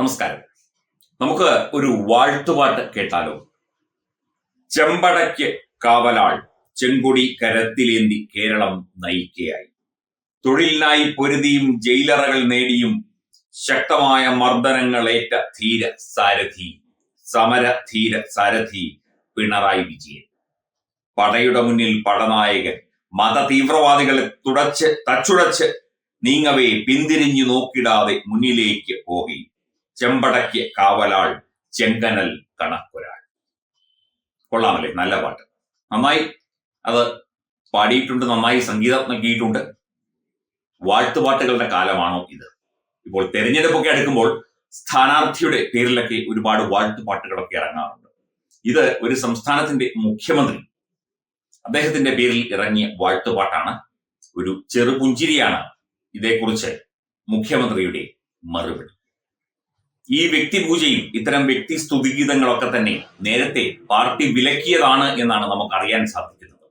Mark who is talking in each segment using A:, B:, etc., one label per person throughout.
A: നമസ്കാരം നമുക്ക് ഒരു വാഴ്ത്തുപാട്ട് കേട്ടാലോ ചെമ്പടയ്ക്ക് കാവലാൾ ചെങ്കുടി കരത്തിലേന്തി കേരളം നയിക്കുകയായി തൊഴിലിനായി പൊരുതിയും ജയിലറകൾ നേടിയും ശക്തമായ മർദ്ദനങ്ങളേറ്റ ധീര സാരഥി സമര ധീര സാരഥി പിണറായി വിജയൻ പടയുടെ മുന്നിൽ പടനായകൻ മത തീവ്രവാദികളെ തുടച്ച് തച്ചുടച്ച് നീങ്ങവേ പിന്തിരിഞ്ഞു നോക്കിടാതെ മുന്നിലേക്ക് പോകുകയും ചെമ്പടയ്ക്ക് കാവലാൾ ചെങ്കനൽ കണക്കൊരാൾ കൊള്ളാമല്ലേ നല്ല പാട്ട് നന്നായി അത് പാടിയിട്ടുണ്ട് നന്നായി സംഗീതം നൽകിയിട്ടുണ്ട് വാഴ്ത്തുപാട്ടുകളുടെ കാലമാണോ ഇത് ഇപ്പോൾ തെരഞ്ഞെടുപ്പൊക്കെ അടുക്കുമ്പോൾ സ്ഥാനാർത്ഥിയുടെ പേരിലൊക്കെ ഒരുപാട് വാഴ്ത്തുപാട്ടുകളൊക്കെ ഇറങ്ങാറുണ്ട് ഇത് ഒരു സംസ്ഥാനത്തിന്റെ മുഖ്യമന്ത്രി അദ്ദേഹത്തിന്റെ പേരിൽ ഇറങ്ങിയ വാഴ്ത്തുപാട്ടാണ് ഒരു ചെറുപുഞ്ചിരിയാണ് ഇതേക്കുറിച്ച് മുഖ്യമന്ത്രിയുടെ മറുപടി ഈ വ്യക്തി പൂജയും ഇത്തരം വ്യക്തി സ്തുതിഗീതങ്ങളൊക്കെ തന്നെ നേരത്തെ പാർട്ടി വിലക്കിയതാണ് എന്നാണ് നമുക്ക് അറിയാൻ സാധിക്കുന്നത്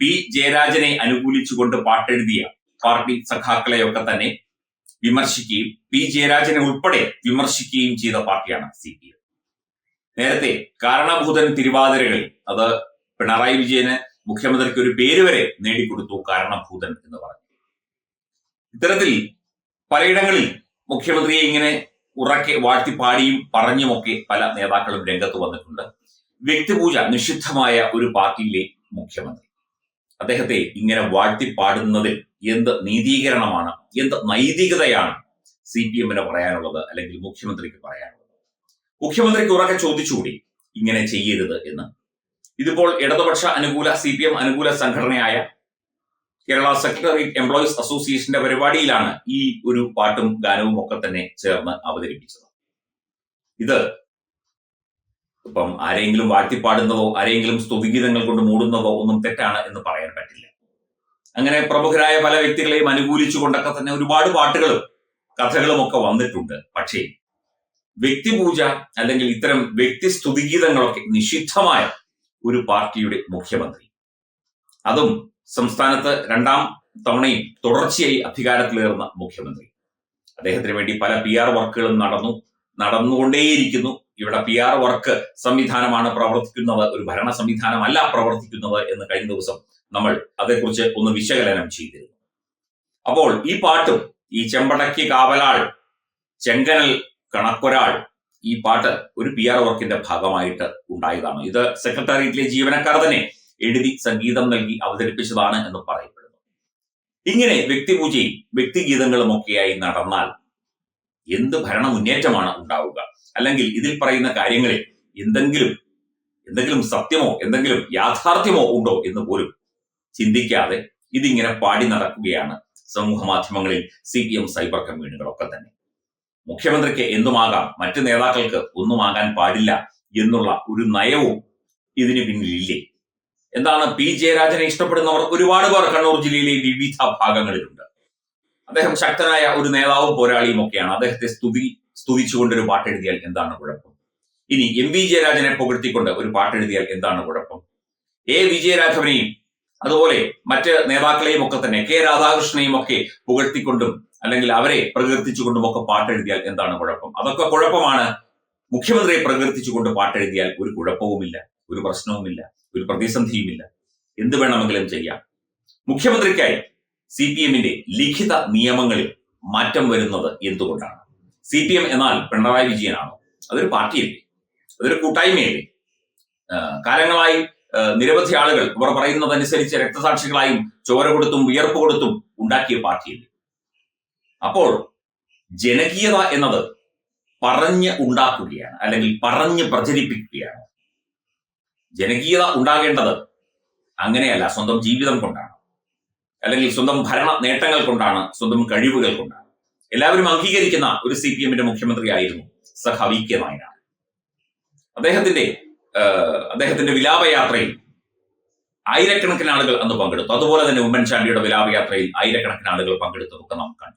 A: പി ജയരാജനെ അനുകൂലിച്ചുകൊണ്ട് പാട്ടെഴുതിയ പാർട്ടി സഖാക്കളെയൊക്കെ തന്നെ വിമർശിക്കുകയും പി ജയരാജനെ ഉൾപ്പെടെ വിമർശിക്കുകയും ചെയ്ത പാർട്ടിയാണ് സി പി എം നേരത്തെ കാരണഭൂതൻ തിരുവാതിരകളിൽ അത് പിണറായി വിജയന് മുഖ്യമന്ത്രിക്ക് ഒരു പേര് വരെ നേടിക്കൊടുത്തു കാരണഭൂതൻ എന്ന് പറഞ്ഞു ഇത്തരത്തിൽ പലയിടങ്ങളിൽ മുഖ്യമന്ത്രിയെ ഇങ്ങനെ ഉറക്കെ വാഴ്ത്തി പാടിയും പറഞ്ഞുമൊക്കെ പല നേതാക്കളും രംഗത്ത് വന്നിട്ടുണ്ട് വ്യക്തിപൂജ നിഷിദ്ധമായ ഒരു പാർട്ടിയിലെ മുഖ്യമന്ത്രി അദ്ദേഹത്തെ ഇങ്ങനെ വാഴ്ത്തിപ്പാടുന്നതിൽ എന്ത് നീതീകരണമാണ് എന്ത് നൈതികതയാണ് സി പി എമ്മിന് പറയാനുള്ളത് അല്ലെങ്കിൽ മുഖ്യമന്ത്രിക്ക് പറയാനുള്ളത് മുഖ്യമന്ത്രിക്ക് ഉറക്കെ ചോദിച്ചുകൂടി ഇങ്ങനെ ചെയ്യരുത് എന്ന് ഇതിപ്പോൾ ഇടതുപക്ഷ അനുകൂല സി പി എം അനുകൂല സംഘടനയായ കേരള സെക്രട്ടേറിയറ്റ് എംപ്ലോയീസ് അസോസിയേഷന്റെ പരിപാടിയിലാണ് ഈ ഒരു പാട്ടും ഗാനവും ഒക്കെ തന്നെ ചേർന്ന് അവതരിപ്പിച്ചത് ഇത് ഇപ്പം ആരെങ്കിലും വാഴ്ത്തിപ്പാടുന്നതോ ആരെങ്കിലും സ്തുതിഗീതങ്ങൾ കൊണ്ട് മൂടുന്നതോ ഒന്നും തെറ്റാണ് എന്ന് പറയാൻ പറ്റില്ല അങ്ങനെ പ്രമുഖരായ പല വ്യക്തികളെയും അനുകൂലിച്ചുകൊണ്ടൊക്കെ തന്നെ ഒരുപാട് പാട്ടുകളും കഥകളും ഒക്കെ വന്നിട്ടുണ്ട് പക്ഷേ വ്യക്തിപൂജ അല്ലെങ്കിൽ ഇത്തരം വ്യക്തി സ്തുതിഗീതങ്ങളൊക്കെ നിഷിദ്ധമായ ഒരു പാർട്ടിയുടെ മുഖ്യമന്ത്രി അതും സംസ്ഥാനത്ത് രണ്ടാം തവണയും തുടർച്ചയായി അധികാരത്തിലേറുന്ന മുഖ്യമന്ത്രി അദ്ദേഹത്തിന് വേണ്ടി പല പി ആർ വർക്കുകളും നടന്നു നടന്നുകൊണ്ടേയിരിക്കുന്നു ഇവിടെ പി ആർ വർക്ക് സംവിധാനമാണ് പ്രവർത്തിക്കുന്നത് ഒരു ഭരണ സംവിധാനമല്ല പ്രവർത്തിക്കുന്നത് എന്ന് കഴിഞ്ഞ ദിവസം നമ്മൾ അതേക്കുറിച്ച് ഒന്ന് വിശകലനം ചെയ്തിരുന്നു അപ്പോൾ ഈ പാട്ടും ഈ ചെമ്പടക്കി കാവലാൾ ചെങ്കനൽ കണക്കൊരാൾ ഈ പാട്ട് ഒരു പി ആർ വർക്കിന്റെ ഭാഗമായിട്ട് ഉണ്ടായതാണ് ഇത് സെക്രട്ടേറിയറ്റിലെ ജീവനക്കാർ തന്നെ എഴുതി സംഗീതം നൽകി അവതരിപ്പിച്ചതാണ് എന്ന് പറയപ്പെടുന്നു ഇങ്ങനെ വ്യക്തിപൂജയും വ്യക്തിഗീതങ്ങളും ഒക്കെയായി നടന്നാൽ എന്ത് ഭരണ മുന്നേറ്റമാണ് ഉണ്ടാവുക അല്ലെങ്കിൽ ഇതിൽ പറയുന്ന കാര്യങ്ങളിൽ എന്തെങ്കിലും എന്തെങ്കിലും സത്യമോ എന്തെങ്കിലും യാഥാർത്ഥ്യമോ ഉണ്ടോ എന്ന് പോലും ചിന്തിക്കാതെ ഇതിങ്ങനെ പാടി നടക്കുകയാണ് സമൂഹ മാധ്യമങ്ങളിൽ സി പി എം സൈബർ കമ്മ്യൂണികളൊക്കെ തന്നെ മുഖ്യമന്ത്രിക്ക് എന്തുമാകാം മറ്റ് നേതാക്കൾക്ക് ഒന്നുമാകാൻ പാടില്ല എന്നുള്ള ഒരു നയവും ഇതിന് പിന്നിലില്ലേ എന്താണ് പി ജയരാജനെ ഇഷ്ടപ്പെടുന്നവർ ഒരുപാട് പേർ കണ്ണൂർ ജില്ലയിലെ വിവിധ ഭാഗങ്ങളിലുണ്ട് അദ്ദേഹം ശക്തനായ ഒരു നേതാവും പോരാളിയും ഒക്കെയാണ് അദ്ദേഹത്തെ സ്തുതി സ്തുതിച്ചുകൊണ്ട് ഒരു പാട്ട് എന്താണ് കുഴപ്പം ഇനി എം വി ജയരാജനെ പുകഴ്ത്തിക്കൊണ്ട് ഒരു പാട്ട് എന്താണ് കുഴപ്പം എ വിജയരാഘവനെയും അതുപോലെ മറ്റ് നേതാക്കളെയും ഒക്കെ തന്നെ കെ രാധാകൃഷ്ണനെയും ഒക്കെ പുകഴ്ത്തിക്കൊണ്ടും അല്ലെങ്കിൽ അവരെ പ്രകീർത്തിച്ചുകൊണ്ടും ഒക്കെ പാട്ടെഴുതിയാൽ എന്താണ് കുഴപ്പം അതൊക്കെ കുഴപ്പമാണ് മുഖ്യമന്ത്രിയെ പ്രകീർത്തിച്ചുകൊണ്ട് പാട്ടെഴുതിയാൽ ഒരു കുഴപ്പവുമില്ല ഒരു പ്രശ്നവുമില്ല ഒരു പ്രതിസന്ധിയുമില്ല എന്ത് വേണമെങ്കിലും ചെയ്യാം മുഖ്യമന്ത്രിക്കായി സി പി എമ്മിന്റെ ലിഖിത നിയമങ്ങളിൽ മാറ്റം വരുന്നത് എന്തുകൊണ്ടാണ് സി പി എം എന്നാൽ പിണറായി വിജയനാണോ അതൊരു പാർട്ടിയല്ലേ അതൊരു കൂട്ടായ്മയല്ലേ കാലങ്ങളായി നിരവധി ആളുകൾ അവർ പറയുന്നതനുസരിച്ച് രക്തസാക്ഷികളായും ചോര കൊടുത്തും വിയർപ്പ് കൊടുത്തും ഉണ്ടാക്കിയ പാർട്ടിയല്ലേ അപ്പോൾ ജനകീയത എന്നത് പറഞ്ഞ് ഉണ്ടാക്കുകയാണ് അല്ലെങ്കിൽ പറഞ്ഞ് പ്രചരിപ്പിക്കുകയാണ് ജനകീയത ഉണ്ടാകേണ്ടത് അങ്ങനെയല്ല സ്വന്തം ജീവിതം കൊണ്ടാണ് അല്ലെങ്കിൽ സ്വന്തം ഭരണ നേട്ടങ്ങൾ കൊണ്ടാണ് സ്വന്തം കഴിവുകൾ കൊണ്ടാണ് എല്ലാവരും അംഗീകരിക്കുന്ന ഒരു സി പി എമ്മിന്റെ മുഖ്യമന്ത്രി ആയിരുന്നു സഹ വി കെ നായനാണ് അദ്ദേഹത്തിന്റെ അദ്ദേഹത്തിന്റെ വിലാപയാത്രയിൽ ആയിരക്കണക്കിന് ആളുകൾ അന്ന് പങ്കെടുത്തു അതുപോലെ തന്നെ ഉമ്മൻചാണ്ടിയുടെ വിലാപയാത്രയിൽ ആയിരക്കണക്കിന് ആളുകൾ പങ്കെടുത്തതൊക്കെ നാം കണ്ടു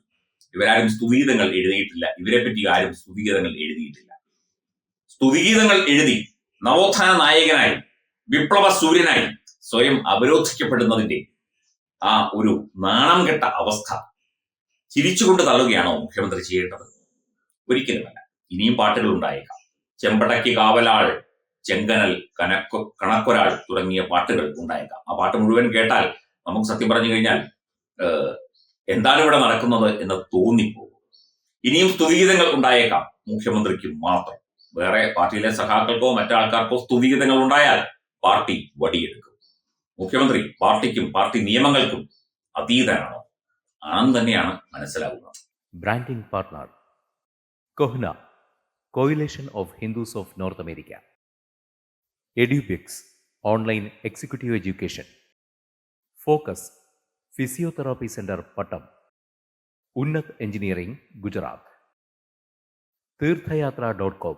A: ഇവരാരും സ്തുതിഗീതങ്ങൾ എഴുതിയിട്ടില്ല ഇവരെ പറ്റി ആരും സ്തുതിഗീതങ്ങൾ എഴുതിയിട്ടില്ല സ്തുതിഗീതങ്ങൾ എഴുതി നവോത്ഥാന നായകനായി വിപ്ലവ സൂര്യനായി സ്വയം അവരോധിക്കപ്പെടുന്നതിന്റെ ആ ഒരു നാണം കെട്ട അവസ്ഥ ചിരിച്ചുകൊണ്ട് തള്ളുകയാണോ മുഖ്യമന്ത്രി ചെയ്യേണ്ടത് ഒരിക്കലുമല്ല ഇനിയും പാട്ടുകൾ ഉണ്ടായേക്കാം ചെമ്പടക്കി കാവലാൾ ചെങ്കനൽ കനക്കൊ കണക്കൊരാൾ തുടങ്ങിയ പാട്ടുകൾ ഉണ്ടായേക്കാം ആ പാട്ട് മുഴുവൻ കേട്ടാൽ നമുക്ക് സത്യം പറഞ്ഞു കഴിഞ്ഞാൽ എന്താണ് ഇവിടെ നടക്കുന്നത് എന്ന് തോന്നിപ്പോകും ഇനിയും സ്തുതിഗീതങ്ങൾ ഉണ്ടായേക്കാം മുഖ്യമന്ത്രിക്ക് മാത്രം വേറെ പാർട്ടിയിലെ സഖാക്കൾക്കോ മറ്റാൾക്കാർക്കോ സ്തുതിഗീതങ്ങൾ ഉണ്ടായാൽ പാർട്ടി വടിയെടുക്കും മുഖ്യമന്ത്രി പാർട്ടിക്കും പാർട്ടി നിയമങ്ങൾക്കും അതീതനാണോ ആണെന്ന് തന്നെയാണ് മനസ്സിലാകുന്നത്
B: branding partner CoHNA coalition of Hindus of North America Edubix online executive education focus physiotherapy centre Pattom Unnat engineering Gujarat Theerthayathra dot com